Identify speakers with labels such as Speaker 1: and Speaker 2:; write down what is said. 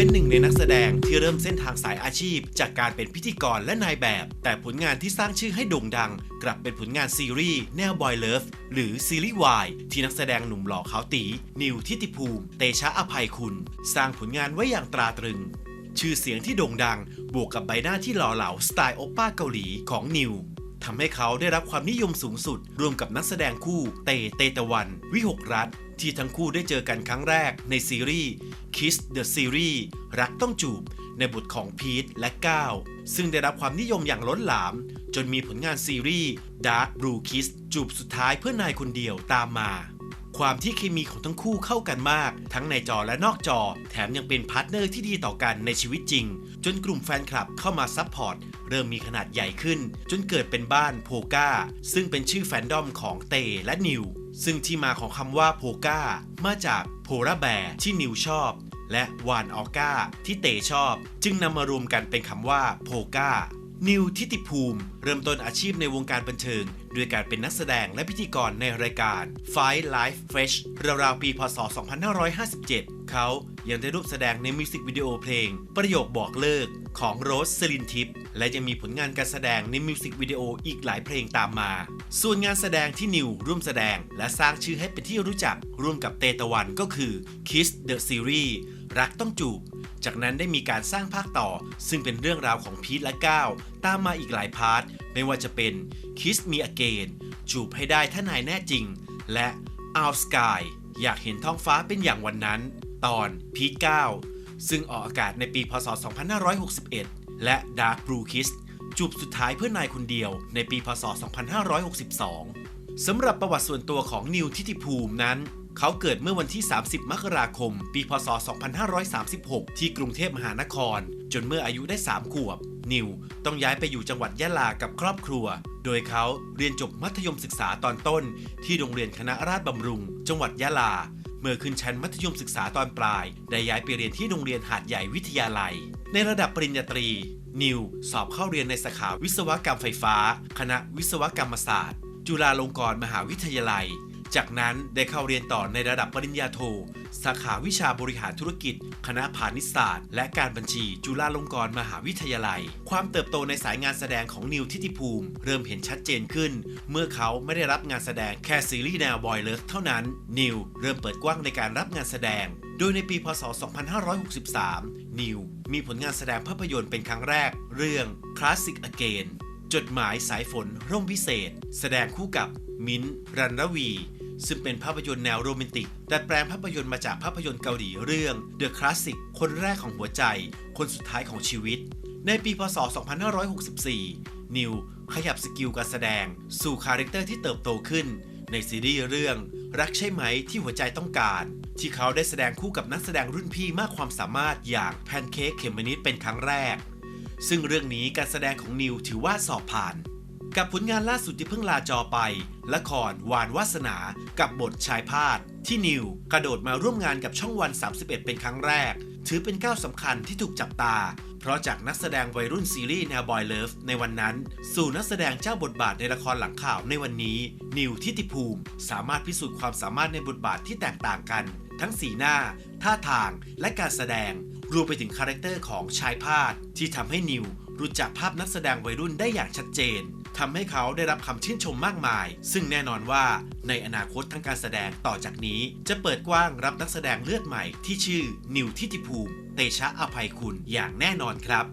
Speaker 1: เป็นหนึ่งในนักแสดงที่เริ่มเส้นทางสายอาชีพ จากการเป็นพิธีกรและนายแบบ แต่ผลงานที่สร้างชื่อให้โด่งดัง กลับเป็นผลงานซีรีส์แนวบอยเลิฟหรือซีรีส์วายที่นักแสดงหนุ่มหล่อขาวตี นิวทิติภูมิ เตชะอภัยคุณ สร้างผลงานไว้อย่างตราตรึง ชื่อเสียงที่โด่งดัง บวกกับใบหน้าที่หล่อเหลาสไตล์โอปป้าเกาหลีของนิวทำให้เขาได้รับความนิยมสูงสุด รวมกับนักแสดงคู่เตเตตะวัน วิหกรัฐ ที่ทั้งคู่ได้เจอกันครั้งแรกในซีรีส์ Kiss the Series รักต้องจูบ ในบทของพีทและก้าวซึ่งได้รับความนิยมอย่างล้นหลาม จนมีผลงานซีรีส์ Dark Blue Kiss จูบสุดท้ายเพื่อนายคนเดียวตามมา ความที่เคมีของทั้งคู่เข้ากันมาก ทั้งในจอและนอกจอ แถมยังเป็นพาร์ทเนอร์ที่ดีต่อกันในชีวิตจริง จนกลุ่มแฟนคลับเข้ามาซัพพอร์ตเริ่มมีขนาดใหญ่ขึ้น จนเกิดเป็นบ้านโพก้าซึ่งเป็นชื่อแฟนดอมของเตและนิว ซึ่งที่มาของคำว่าโพก้ามาจากโพราแบร์ที่นิวชอบ และวานออก้าที่เตชอบ จึงนำมารวมกันเป็นคำว่าโพก้านิวทิติภูมิ เริ่มต้นอาชีพในวงการบันเทิง ด้วยการเป็นนักแสดงและพิธีกรในรายการ Five Life Fresh ราวๆปีพศ 2557 เขายังได้ร่วมแสดงในมิวสิกวิดีโอเพลง ประโยคบอกเลิกของโรสซลินทิพย์และยังมีผลงานการแสดงในมิวสิกวิดีโออีกหลายเพลงตามมา ส่วนงานแสดงที่นิวร่วมแสดงและสร้างชื่อให้เป็นที่รู้จักร่วมกับเตตะวันก็คือ Kiss the Series รักต้องจูบ จากนั้นได้มีการสร้างภาคต่อ ซึ่งเป็นเรื่องราวของพีทและก้าวตามมาอีกหลายพาร์ท ไม่ว่าจะเป็น Kiss Me Again จูบให้ได้ถ้านายแน่จริง และ Out Sky อยากเห็นท้องฟ้าเป็นอย่างวันนั้น ตอนพีทก้าวซึ่งออกอากาศในปีพศ 2561 และ Dark Blue Kiss จูบสุดท้ายเพื่อนายคนเดียวในปีพศ 2562 สำหรับประวัติส่วนตัวของนิวทิติภูมินั้น เขาเกิดเมื่อวันที่ 30 มกราคม ปีพศ 2536 ที่กรุงเทพมหานคร จนเมื่ออายุได้ 3 ขวบ นิวต้องย้ายไปอยู่จังหวัดยะลากับครอบครัว โดยเขาเรียนจบมัธยมศึกษาตอนต้น ที่โรงเรียนคณะราษฎรบำรุง จังหวัดยะลา เมื่อขึ้นชั้นมัธยมศึกษาตอนปลาย ได้ย้ายไปเรียนที่โรงเรียนหาดใหญ่วิทยาลัย ในระดับปริญญาตรี นิว สอบเข้าเรียนในสาขาวิศวกรรมไฟฟ้า คณะวิศวกรรมศาสตร์ จุฬาลงกรณ์มหาวิทยาลัย จากนั้นได้เข้าเรียนต่อในระดับปริญญาโท สาขาวิชาบริหารธุรกิจ คณะพาณิชยศาสตร์ และการบัญชีจุฬาลงกรณ์มหาวิทยาลัย ความเติบโตในสายงานแสดงของนิวทิติภูมิ เริ่มเห็นชัดเจนขึ้น เมื่อเขาไม่ได้รับงานแสดงแค่ซีรีส์แนวบอยเลิฟเท่านั้น นิวเริ่มเปิดกว้างในการรับงานแสดง โดยในปีพศ 2563 นิวมีผลงานแสดงภาพยนตร์เป็นครั้งแรก เรื่อง Classic Again จดหมายสายฝนร่มพิเศษ แสดงคู่กับมิ้นรันรวี ซึ่งเป็นภาพยนตร์แนวโรแมนติก ดัดแปลงภาพยนตร์มาจากภาพยนตร์เกาหลีเรื่อง The Classic คนแรกของหัวใจ คนสุดท้ายของชีวิต ในปีพศ 2564 นิวขยับสกิลการแสดง สู่คาแรคเตอร์ที่เติบโตขึ้น ในซีรีส์เรื่อง รักใช่ไหมที่หัวใจต้องการ ที่เขาได้แสดงคู่กับนักแสดงรุ่นพี่มากความสามารถอย่างแพนเค้กเขมมนิดเป็นครั้งแรก ซึ่งเรื่องนี้การแสดงของนิวถือว่าสอบผ่าน กับผลงานล่าสุดที่เพิ่งลาจอไป ละครวานวาสนา กับบทชายพาดที่นิวกระโดดมาร่วมงานกับช่องวัน 31 เป็นครั้งแรก ถือเป็นก้าวสำคัญที่ถูกจับตา เพราะจากนักแสดงวัยรุ่นซีรีส์แนวบอยเลิฟในวันนั้น สู่นักแสดงเจ้าบทบาทในละครหลังข่าวในวันนี้ นิวทิติภูมิ สามารถพิสูจน์ความสามารถในบทบาทที่แตกต่างกัน ทั้งสีหน้า ท่าทางและการแสดง รวมไปถึงคาแรคเตอร์ของชายพาดที่ทำให้นิวรู้จักภาพนักแสดงวัยรุ่นได้อย่างชัดเจนทำให้เขาได้รับคำชื่นชมมากมาย ซึ่งแน่นอนว่าในอนาคตทางการแสดงต่อจากนี้ จะเปิดกว้างรับนักแสดงเลือดใหม่ที่ชื่อนิวทิติภูมิ เตชะอภัยคุณอย่างแน่นอนครับ